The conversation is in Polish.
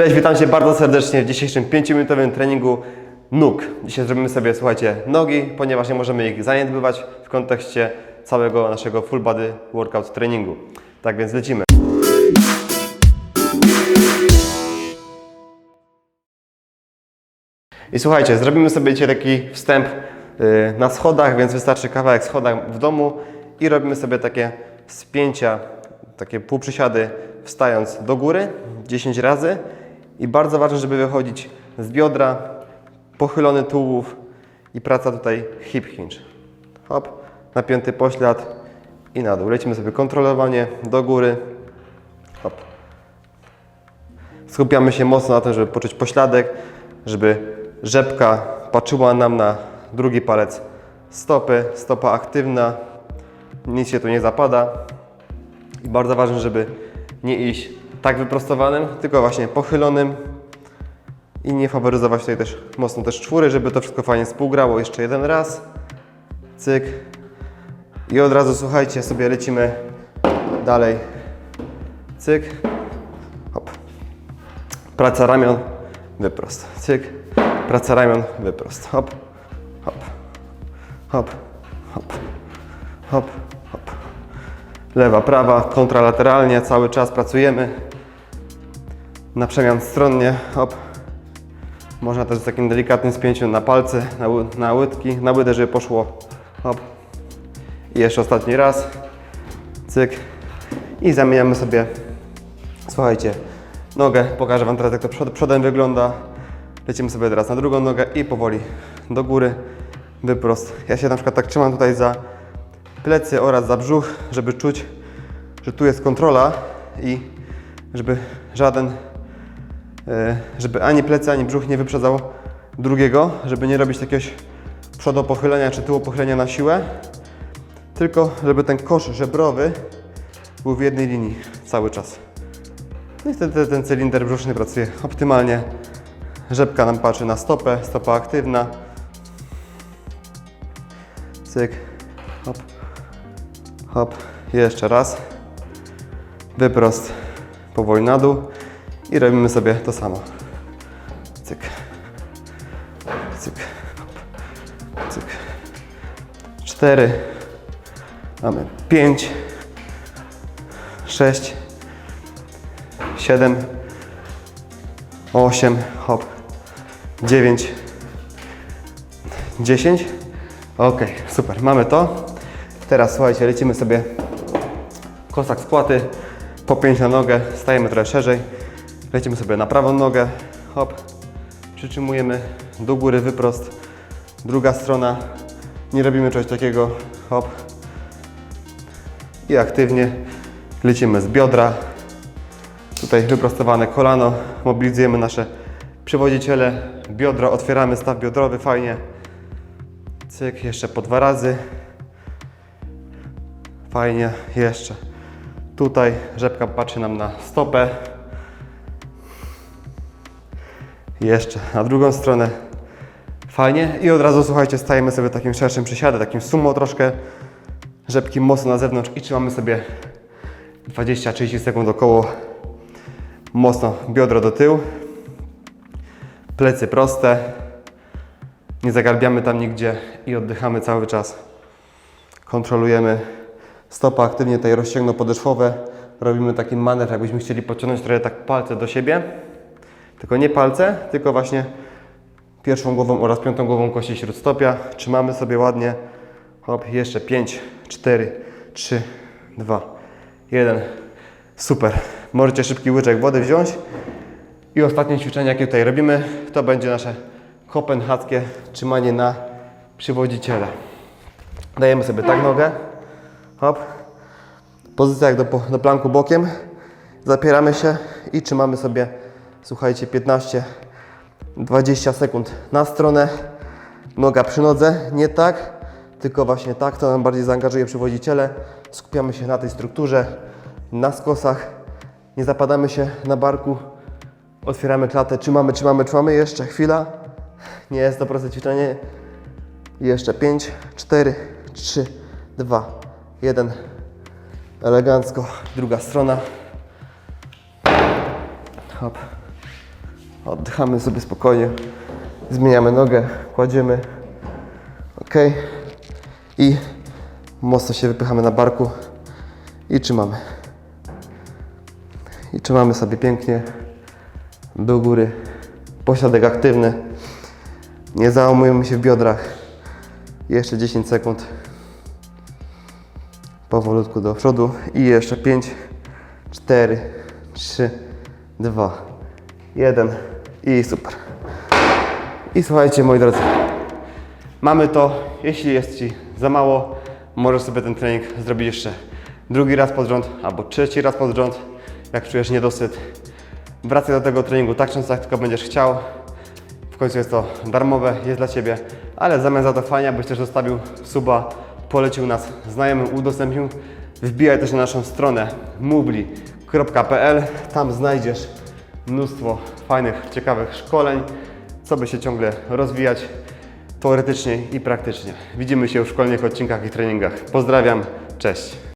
Cześć, witam Cię bardzo serdecznie w dzisiejszym 5-minutowym treningu nóg. Dzisiaj zrobimy sobie, słuchajcie, nogi, ponieważ nie możemy ich zaniedbywać w kontekście całego naszego full body workout treningu. Tak więc lecimy. I słuchajcie, zrobimy sobie dzisiaj taki wstęp y, na schodach, więc wystarczy kawałek schodach w domu i robimy sobie takie spięcia, takie półprzysiady wstając do góry 10 razy i bardzo ważne, żeby wychodzić z biodra, pochylony tułów i praca tutaj hip hinge. Hop, napięty poślad i na dół. Lecimy sobie kontrolowanie do góry. Hop. Skupiamy się mocno na tym, żeby poczuć pośladek, żeby rzepka patrzyła nam na drugi palec stopy, stopa aktywna, nic się tu nie zapada. I bardzo ważne, żeby nie iść tak wyprostowanym, tylko właśnie pochylonym i nie faworyzować tutaj też mocno też czwóry, żeby to wszystko fajnie współgrało. Jeszcze jeden raz, cyk i od razu słuchajcie, sobie lecimy dalej, cyk, hop. Praca ramion, wyprost. Cyk. Praca ramion, wyprost. Hop, hop, hop, hop, hop, hop. Lewa, prawa, kontralateralnie, cały czas pracujemy. Na przemian stronnie, hop. Można też z takim delikatnym spięciem na palce, na, na łydki, na łydę, żeby poszło. Hop. I jeszcze ostatni raz. Cyk. I zamieniamy sobie Słuchajcie, nogę, pokażę Wam teraz jak to przod, przodem wygląda. Lecimy sobie teraz na drugą nogę i powoli do góry, wyprost. Ja się na przykład tak trzymam tutaj za plecy oraz za brzuch, żeby czuć, że tu jest kontrola i żeby żaden, żeby ani plecy, ani brzuch nie wyprzedzał drugiego, żeby nie robić jakiegoś przodopochylenia czy tyłopochylenia na siłę, tylko żeby ten kosz żebrowy był w jednej linii cały czas. No i wtedy ten cylinder brzuszny pracuje optymalnie. Rzepka nam patrzy na stopę, stopa aktywna. Cyk, hop, hop, jeszcze raz. Wyprost, powoli na dół i robimy sobie to samo. Cyk, cyk, cyk. Cztery, mamy pięć, sześć, 7, 8, hop, 9, 10. Ok, super, mamy to. Teraz słuchajcie, lecimy sobie. Kosak skłaty, po 5 na nogę, stajemy trochę szerzej. Lecimy sobie na prawą nogę, hop, przytrzymujemy do góry wyprost. Druga strona, nie robimy czegoś takiego, hop. I aktywnie lecimy z biodra, Tutaj wyprostowane kolano, mobilizujemy nasze przywodziciele, biodra, otwieramy staw biodrowy fajnie. Cyk, jeszcze po dwa razy. Fajnie, jeszcze. Tutaj rzepka patrzy nam na stopę. Jeszcze na drugą stronę. Fajnie. I od razu słuchajcie, stajemy sobie takim szerszym przysiadzie, takim sumo troszkę. Rzepki mocno na zewnątrz i trzymamy sobie 20-30 sekund około mocno biodro do tyłu, plecy proste, nie zagarbiamy tam nigdzie i oddychamy cały czas. Kontrolujemy stopy aktywnie tutaj rozciągną podeszwowe, robimy taki manewr, jakbyśmy chcieli pociągnąć trochę tak palce do siebie, tylko nie palce, tylko właśnie pierwszą głową oraz piątą głową kości śródstopia. Trzymamy sobie ładnie. Hop, jeszcze 5, 4, 3, 2, 1. Super. Możecie szybki łyczek wody wziąć. I ostatnie ćwiczenie, jakie tutaj robimy, to będzie nasze kopenhaskie trzymanie na przywodziciele. Dajemy sobie tak nogę. Hop. Pozycja jak do, do planku bokiem. Zapieramy się i trzymamy sobie, słuchajcie, 15 20 sekund na stronę. Noga przy nodze, nie tak, tylko właśnie tak, to nam bardziej zaangażuje przywodziciele. Skupiamy się na tej strukturze, na skosach, nie zapadamy się na barku, otwieramy klatę, trzymamy, trzymamy, trzymamy, jeszcze chwila. Nie jest to proste ćwiczenie. Jeszcze 5, 4, 3, 2, 1. Elegancko, druga strona. Hop, Oddychamy sobie spokojnie. Zmieniamy nogę, kładziemy. Ok. I mocno się wypychamy na barku i trzymamy. I trzymamy sobie pięknie do góry. Pośladek aktywny. Nie załamujemy się w biodrach. Jeszcze 10 sekund. Powolutku do przodu. I jeszcze 5, 4, 3, 2, 1. I super. I słuchajcie, moi drodzy, mamy to. Jeśli jest Ci za mało, możesz sobie ten trening zrobić jeszcze drugi raz pod rząd albo trzeci raz pod rząd, jak czujesz niedosyt. Wracaj do tego treningu tak często, jak tylko będziesz chciał. W końcu jest to darmowe, jest dla Ciebie, ale w zamian za to fajnie, byś też zostawił suba, polecił nas znajomym, udostępnił. Wbijaj też na naszą stronę mubli.pl, tam znajdziesz mnóstwo fajnych, ciekawych szkoleń, co by się ciągle rozwijać teoretycznie i praktycznie. Widzimy się w szkolnych odcinkach i treningach. Pozdrawiam, cześć!